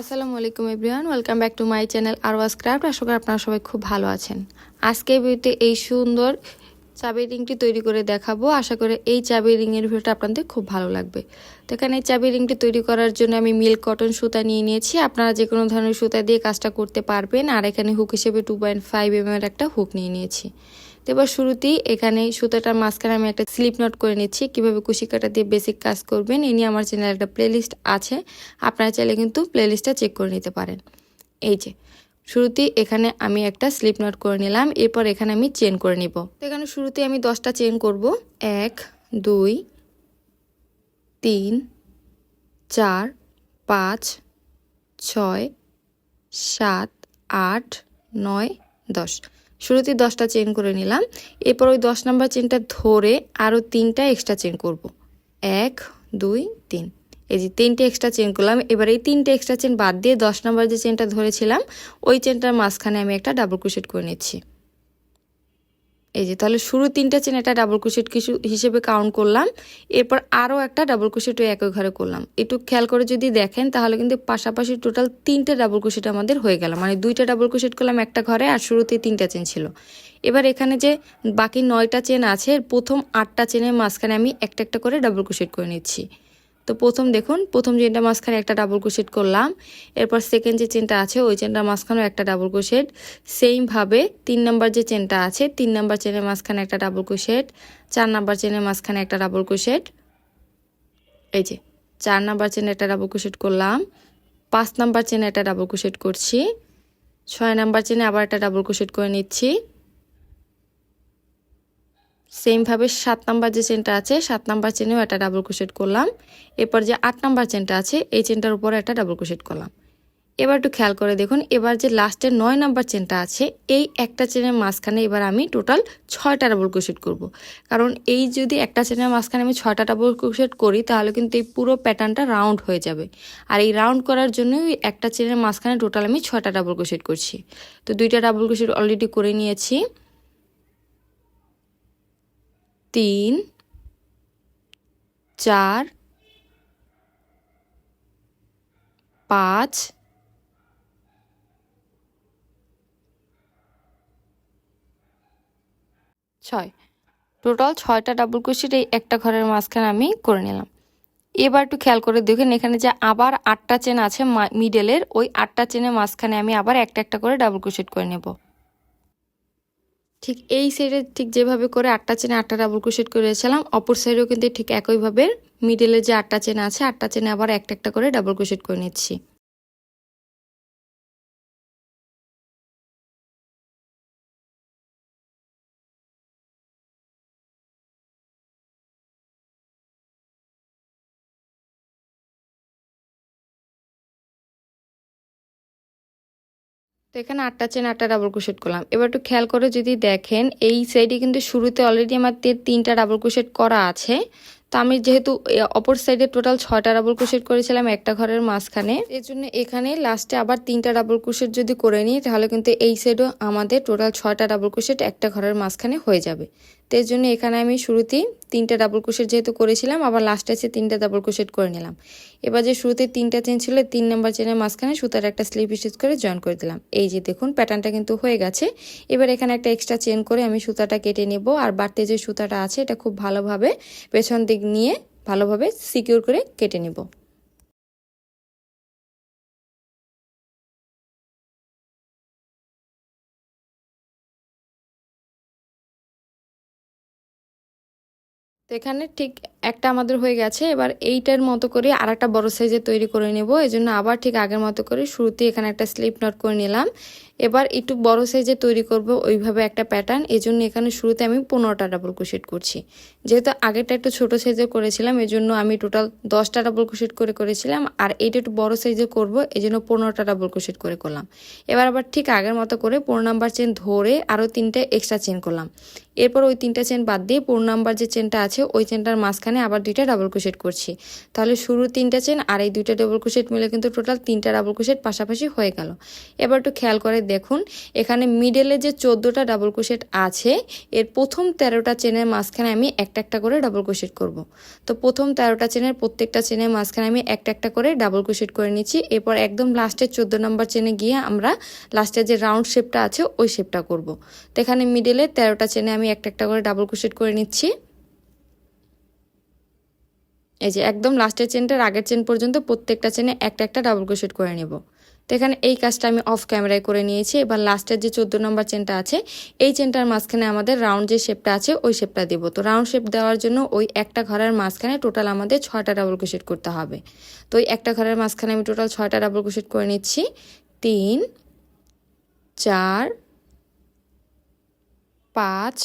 আসসালামু আলাইকুম everyone, welcome back to my channel আরওয়াজ craft. আশা করি আপনারা সবাই খুব ভালো আছেন। আজকে ভিডিওতে এই সুন্দর চাবি রিংটি তৈরি করে দেখাবো। আশা করি এই চাবি রিংয়ের ভিডিওটা আপনাদের খুব ভালো লাগবে। তো এখানে এই চাবি রিংটি তৈরি করার জন্য আমি মিল্ক কটন সুতা নিয়ে নিয়েছি। আপনারা যে কোনো ধরনের সুতা দিয়ে কাজটা করতে পারবেন। আর এখানে হুক হিসেবে টু পয়েন্ট ফাইভ এম একটা হুক নিয়ে নিয়েছি। তো এবার শুরুতেই এখানে সুতাটার মাঝখানে আমি একটা স্লিপ নট করে নিচ্ছি। কীভাবে কুশি কাটা দিয়ে বেসিক কাজ করবেন, এ নিয়ে আমার চ্যানেলে একটা প্লেলিস্ট আছে। আপনারা চাইলে কিন্তু প্লেলিস্টটা চেক করে নিতে পারেন। এই যে, শুরুতেই এখানে আমি একটা স্লিপ নট করে নিলাম, এরপর এখানে আমি চেন করে নিব। তো এখানে শুরুতে আমি দশটা চেন করব। এক, দুই, তিন, চার, পাঁচ, ছয়, সাত, আট, নয়, দশ। শুরুতেই দশটা চেন করে নিলাম। এরপর ওই দশ নাম্বার চেনটা ধরে আরও তিনটা এক্সট্রা চেন করব। এক, দুই, তিন। এই যে তিনটে এক্সট্রা চেন করলাম। এবার এই তিনটে এক্সট্রা চেন বাদ দিয়ে দশ নাম্বার যে চেনটা ধরেছিলাম, ওই চেনটার মাঝখানে আমি একটা ডাবল ক্রোশেট করে নিচ্ছি। এই যে, তাহলে শুরু তিনটা চেন একটা ডাবল ক্রোশেট কিছু হিসেবে কাউন্ট করলাম, এরপর আরও একটা ডাবল ক্রোশেট একই ঘরে করলাম। একটু খেয়াল করে যদি দেখেন, তাহলে কিন্তু পাশাপাশি টোটাল তিনটে ডাবল ক্রোশেট আমাদের হয়ে গেল। মানে দুইটা ডাবল ক্রোশেট করলাম একটা ঘরে, আর শুরুতে তিনটা চেন ছিল। এবার এখানে যে বাকি নয়টা চেন আছে, প্রথম আটটা চেনের মাঝখানে আমি একটা একটা করে ডাবল ক্রোশেট করে নিচ্ছি। তো প্রথম দেখুন, প্রথম চেনটা মাঝখানে একটা ডাবল ক্রোশেট করলাম। এরপর সেকেন্ড যে চেনটা আছে, ওই চেনটার মাঝখানেও একটা ডাবল ক্রোশেট সেইমভাবে তিন নাম্বার যে চেনটা আছে, তিন নাম্বার চেনের মাঝখানে একটা ডাবল ক্রোশেট চার নাম্বার চেনের মাঝখানে একটা ডাবল ক্রোশেট এই যে, চার নাম্বার চেনে একটা ডাবল ক্রোশেট করলাম। পাঁচ নাম্বার চেনে একটা ডাবল ক্রোশেট করছি। ছয় নাম্বার চেনে আবার একটা ডাবল ক্রোশেট করে নিচ্ছি। সেমভাবে সাত নাম্বার যে চেনটা আছে, সাত নাম্বার চেনেও একটা ডাবল ক্রোশেট করলাম। এরপর যে আট নাম্বার চেনটা আছে, এই চেনটার উপরে একটা ডাবল ক্রোশেট করলাম। এবার একটু খেয়াল করে দেখুন, এবার যে লাস্টের নয় নাম্বার চেনটা আছে, এই একটা চেনের মাঝখানে এবার আমি টোটাল ছয়টা ডাবল ক্রোশেট করব। কারণ এই যদি একটা চেনের মাঝখানে আমি ছয়টা ডাবল ক্রোশেট করি, তাহলে কিন্তু এই পুরো প্যাটার্নটা রাউন্ড হয়ে যাবে। আর এই রাউন্ড করার জন্য একটা চেনের মাঝখানে টোটাল আমি ছয়টা ডাবল ক্রোশেট করছি। তো দুইটা ডাবল ক্রোশেট অলরেডি করে নিয়েছি। তিন, চার, পাঁচ, ছয়। টোটাল ছয়টা ডাবল ক্রোশেট এই একটা ঘরের মাঝখানে আমি করে নিলাম। এবার একটু খেয়াল করে দেখেন, এখানে যে আবার আটটা চেন আছে মিডেলের ওই আটটা চেনের মাঝখানে আমি আবার একটা একটা করে ডাবল ক্রোশেট করে নেব। ঠিক এই সাইডে ঠিক যেভাবে করে আটটা চেনে আটটা ডাবল ক্রোশেট করেছিলাম, অপর সাইডেও কিন্তু ঠিক একইভাবে মিডলে যে আটটা চেন আছে, আটটা চেনে আবার একটা একটা করে ডাবল ক্রোশেট করে নিচ্ছি। তো এখানে আটটা চেন, আটটা ডাবল ক্রোশেট করলাম। এবার একটু খেয়াল করে যদি দেখেন, এই সাইডে কিন্তু শুরুতে অলরেডি আমার তিনটা ডাবল ক্রোশেট করা আছে। তো আমি যেহেতু অপর সাইডে টোটাল ছয়টা ডাবল ক্রোশেট করেছিলাম একটা ঘরের মাঝখানে। এর জন্য এখানে লাস্টে আবার তিনটা ডাবল ক্রোশেট যদি করে নিই, তাহলে কিন্তু এই সাইডও আমাদের টোটাল ছয়টা ডাবল ক্রোশেট একটা ঘরের মাঝখানে হয়ে যাবে। তো এর জন্য এখানে আমি শুরুতেই তিনটা ডাবল ক্রোশেট যেহেতু করেছিলাম, আবার লাস্টে এসে তিনটা ডাবল ক্রোশেট করে নিলাম। এবার যে শুরুতে তিনটা চেন ছিল তিন নাম্বার চেনের মাঝখানে সুতার একটা স্লিপ স্টিচ করে জয়েন করে দিলাম। এই যে দেখুন প্যাটার্নটা কিন্তু হয়ে গেছে। এবার এখানে একটা এক্সট্রা চেন করে আমি সুতাটা কেটে নেব, আর বাড়তে যে সুতাটা আছে, এটা খুব ভালোভাবে পেছন দিক নিয়ে ভালোভাবে সিকিউর করে কেটে নেব। তো এখানে ঠিক একটা আমাদের হয়ে গেছে। এবার এইটার মতো করে আর একটা বড়ো সাইজে তৈরি করে নেব। এই জন্য আবার ঠিক আগের মতো করে শুরুতে এখানে একটা স্লিপ নট করে নিলাম। এবার একটু বড় সাইজে তৈরি করব ওইভাবে একটা প্যাটার্ন এই জন্য এখানে শুরুতে আমি পনেরোটা ডাবল ক্রোশেট করছি। যেহেতু আগেরটা একটু ছোট সাইজে করেছিলাম এই জন্য আমি টোটাল দশটা ডাবল ক্রোশেট করে করেছিলাম। আর এইটা একটু বড় সাইজে করব এই জন্য পনেরোটা ডাবল ক্রোশেট করে করলাম। এবার আবার ঠিক আগের মতো করে পনেরো নাম্বার চেন ধরে আরও তিনটে এক্সট্রা চেন করলাম। এরপর ওই তিনটা চেন বাদ দিয়ে পনেরো নাম্বার যে চেনটা আছে, ওই চেনটার মাঝখানে আবার দুইটা ডাবল ক্রোশেট করছি। তাহলে শুরু তিনটা চেন আর এই দুইটা ডাবল ক্রোশেট মিলে কিন্তু টোটাল তিনটা ডাবল ক্রোশেট পাশাপাশি হয়ে গেল। এবার একটু খেয়াল করে দেখুন, এখানে মিডেলে যে চোদ্দোটা ডাবল ক্রোশেট আছে, এর প্রথম তেরোটা চেনের মাঝখানে আমি একটা একটা করে ডাবল ক্রোশেট করব। তো প্রথম তেরোটা চেনের প্রত্যেকটা চেনের মাঝখানে আমি একটা একটা করে ডাবল ক্রোশেট করে নিচ্ছি। এরপর একদম লাস্টের চোদ্দ নম্বর চেনে গিয়ে আমরা লাস্টের যে রাউন্ড শেপটা আছে, ওই শেপটা করব। তো এখানে মিডলে তেরোটা চেনে আমি একটা একটা করে ডাবল ক্রোশেট করে নিচ্ছি। এই যে একদম লাস্টের চেনটার আগের চেন পর্যন্ত প্রত্যেকটা চেনে একটা একটা ডাবল ক্রোশেট করে নেব। তো এখানে এই কাজটা আমি অফ ক্যামেরায় করে নিয়েছি। এবার লাস্টের যে চোদ্দ নম্বর চেনটা আছে, এই চেনটার মাঝখানে আমাদের রাউন্ড যে শেপটা আছে, ওই শেপটা দেবো। তো রাউন্ড শেপ দেওয়ার জন্য ওই একটা ঘরের মাঝখানে টোটাল আমাদের ছয়টা ডাবল ক্রোশেট করতে হবে। তো ওই একটা ঘরের মাঝখানে আমি টোটাল ছয়টা ডাবল ক্রোশেট করে নিচ্ছি। তিন, চার, পাঁচ,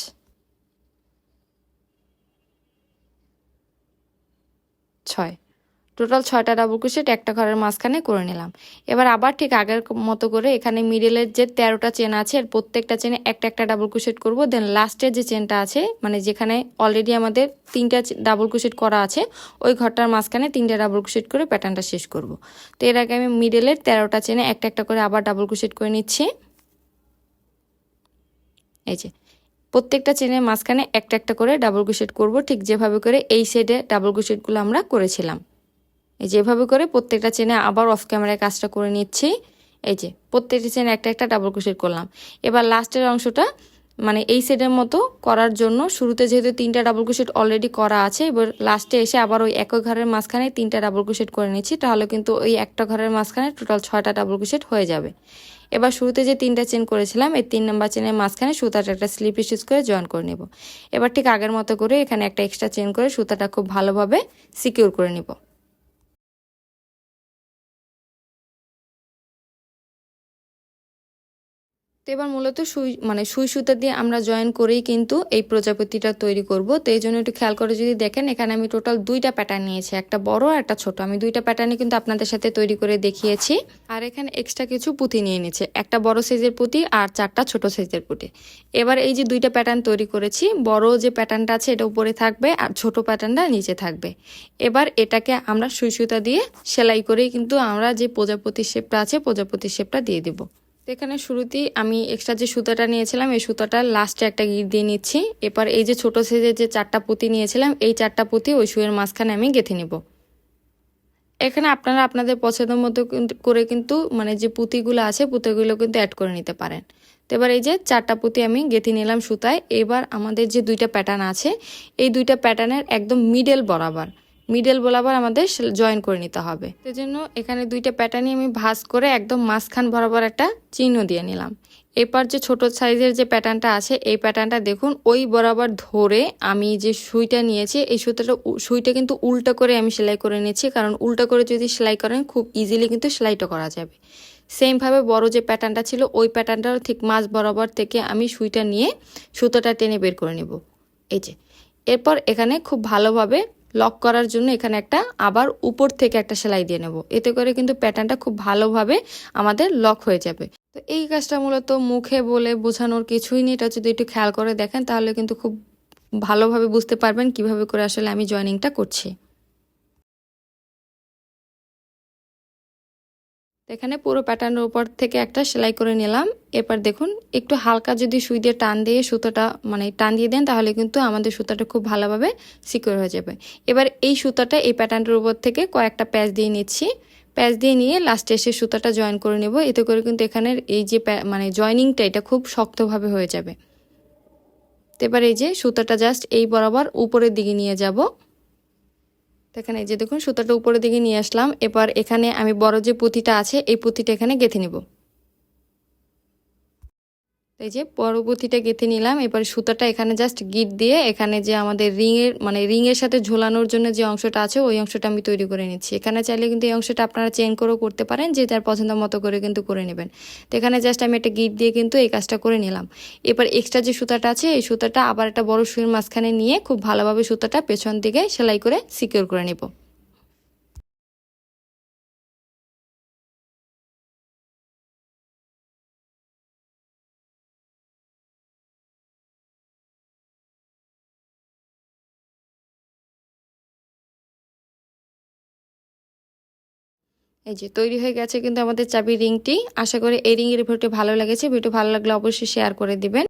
ছয়। টোটাল ছয়টা ডাবল ক্রোশেট একটা ঘরের মাঝখানে করে নিলাম। এবার আবার ঠিক আগের মতো করে এখানে মিডিলের যে তেরোটা চেন আছে, এর প্রত্যেকটা চেনে একটা একটা ডাবল ক্রোশেট করব। দেন লাস্টের যে চেনটা আছে মানে যেখানে অলরেডি আমাদের তিনটা ডাবল ক্রোশেট করা আছে, ওই ঘরটার মাঝখানে তিনটা ডাবল ক্রোশেট করে প্যাটার্নটা শেষ করব। তো এর আগে আমি মিডিলের তেরোটা চেনে একটা একটা করে আবার ডাবল ক্রোশেট করে নিচ্ছি। এই যে, প্রত্যেকটা চেনের মাঝখানে একটা একটা করে ডাবল ক্রোশেট করব, ঠিক যেভাবে করে এই সাইডে ডাবল ক্রোশেটগুলো আমরা করেছিলাম। এই যেভাবে করে প্রত্যেকটা চেনে আবার অফ ক্যামেরায় কাজটা করে নিচ্ছি। এই যে প্রত্যেকটা চেনে একটা একটা ডাবল ক্রোশেট করলাম। এবার লাস্টের অংশটা মানে এই সেটের মতো করার জন্য শুরুতে যেহেতু তিনটা ডাবল ক্রোশেট অলরেডি করা আছে, এবার লাস্টে এসে আবার ওই একই ঘরের মাঝখানে তিনটা ডাবল ক্রোশেট করে নিচ্ছি, তাহলে কিন্তু ওই একটা ঘরের মাঝখানে টোটাল ছয়টা ডাবল ক্রোশেট হয়ে যাবে। এবার শুরুতে যে তিনটা চেন করেছিলাম, এই তিন নাম্বার চেনের মাঝখানে সুতাটা একটা স্লিপ স্টিচ করে জয়েন করে নেব। এবার ঠিক আগের মতো করে এখানে একটা এক্সট্রা চেন করে সুতাটা খুব ভালোভাবে সিকিউর করে নেব। তো এবার মূলত সুই মানে সুই সুতা দিয়ে আমরা জয়েন করেই কিন্তু এই প্রজাপতিটা তৈরি করব। তো এই জন্য একটু খেয়াল করে যদি দেখেন, এখানে আমি টোটাল দুইটা প্যাটার্ন নিয়েছি, একটা বড় আর একটা ছোট। আমি দুইটা প্যাটার্নে কিন্তু আপনাদের সাথে তৈরি করে দেখিয়েছি। আর এখানে এক্সট্রা কিছু পুঁতি নিয়ে নিচ্ছে একটা বড় সাইজের পুঁতি আর চারটা ছোট সাইজের পুঁতি। এবার এই যে দুইটা প্যাটার্ন তৈরি করেছি, বড় যে প্যাটার্নটা আছে এটা উপরে থাকবে আর ছোট প্যাটার্নটা নিচে থাকবে। এবার এটাকে আমরা সুই সুতা দিয়ে সেলাই করেই কিন্তু আমরা যে প্রজাপতির শেপটা আছে, প্রজাপতির শেপটা দিয়ে দেবো। এখানে শুরুতেই আমি এক্সট্রা যে সুতাটা নিয়েছিলাম, এই সুতাটা লাস্টে একটা গিট দিয়ে নিচ্ছি। এবার এই যে ছোট সাইজের যে চারটা পুঁতি নিয়েছিলাম, এই চারটা পুঁতি ওই শুয়ের মাঝখানে আমি গেঁথে নেব। এখানে আপনারা আপনাদের পছন্দ মতো করে কিন্তু মানে যে পুঁতিগুলো আছে, পুঁতিগুলো কিন্তু অ্যাড করে নিতে পারেন। তো এবার এই যে চারটা পুঁতি আমি গেঁথে নিলাম সুতায়। এবার আমাদের যে দুইটা প্যাটার্ন আছে, এই দুইটা প্যাটার্নের একদম মিডল বরাবর। মিডল বরাবর আমাদের জয়েন করে নিতে হবে। জন্য এখানে দুইটা প্যাটার্নই আমি ভাস করে একদম মাঝখান বরাবর একটা চিহ্ন দিয়ে নিলাম। এরপর যে ছোট সাইজের যে প্যাটার্নটা আছে, এই প্যাটার্নটা দেখুন, ওই বরাবর ধরে আমি যে সুইটা নিয়েছি, এই সুতাটা সুইটা কিন্তু উল্টো করে আমি সেলাই করে নিয়েছি, কারণ উল্টো করে যদি সেলাই করেন, খুব ইজিলি কিন্তু সেলাইটা করা যাবে। সেমভাবে বড় যে প্যাটার্নটা ছিল, ওই প্যাটার্নটাও ঠিক মাছ বরাবর থেকে আমি সুইটা নিয়ে সুতোটা টেনে বের করে নেব। এই যে। এরপর এখানে খুব ভালোভাবে লক করার জন্য এখানে একটা আবার উপর থেকে একটা সেলাই দিয়ে নেব। এতে করে কিন্তু প্যাটার্নটা খুব ভালোভাবে আমাদের লক হয়ে যাবে। তো এই কাজটা মূলত মুখে বলে বোঝানোর কিছুই নেই। এটা যদি একটু খেয়াল করে দেখেন, তাহলে কিন্তু খুব ভালোভাবে বুঝতে পারবেন কীভাবে করে আসলে আমি জয়নিংটা করছি। এখানে পুরো প্যাটার্নের উপর থেকে একটা সেলাই করে নিলাম। এরপর দেখুন, একটু হালকা যদি সুই দিয়ে টান দিয়ে সুতোটা মানে টান দিয়ে দেন, তাহলে কিন্তু আমাদের সুতাটা খুব ভালোভাবে সিকিউর হয়ে যাবে। এবার এই সুতাটা এই প্যাটার্নটার উপর থেকে কয়েকটা প্যাচ দিয়ে নিচ্ছি। প্যাচ দিয়ে নিয়ে লাস্টে এসে সুতাটা জয়েন করে নেব। এতে করে কিন্তু এখানের এই যে মানে জয়নিংটা এটা খুব শক্তভাবে হয়ে যাবে। এবার এই যে সুতাটা জাস্ট এই বরাবর উপরের দিকে নিয়ে যাব। এখানে যে দেখুন, সুতাটা উপরের দিকে নিয়ে আসলাম। এবার এখানে আমি বড় যে পুঁতিটা আছে, এই পুঁতিটা এখানে গেঁথে নেব। এই যে পরবর্তীটা গেঁথে নিলাম। এবার সুতাটা এখানে জাস্ট গিট দিয়ে এখানে যে আমাদের রিংয়ের মানে রিংয়ের সাথে ঝোলানোর জন্য যে অংশটা আছে, ওই অংশটা আমি তৈরি করে নিচ্ছি। এখানে চাইলে কিন্তু এই অংশটা আপনারা চেন করেও করতে পারেন, যে তার পছন্দ মতো করে কিন্তু করে নেবেন। তো এখানে জাস্ট আমি একটা গিট দিয়ে কিন্তু এই কাজটা করে নিলাম। এবার এক্সট্রা যে সুতাটা আছে, এই সুতাটা আবার একটা বড় সুইয়ের মাঝখানে নিয়ে খুব ভালোভাবে সুতাটা পেছন দিকে সেলাই করে সিকিউর করে নেব। এই যে তৈরি হয়ে গেছে কিন্তু আমাদের চাবি রিংটি। আশা করি এই রিং এর ভিডিওটি ভালো লেগেছে। ভিডিও ভালো লাগলে অবশ্যই শেয়ার করে দিবেন।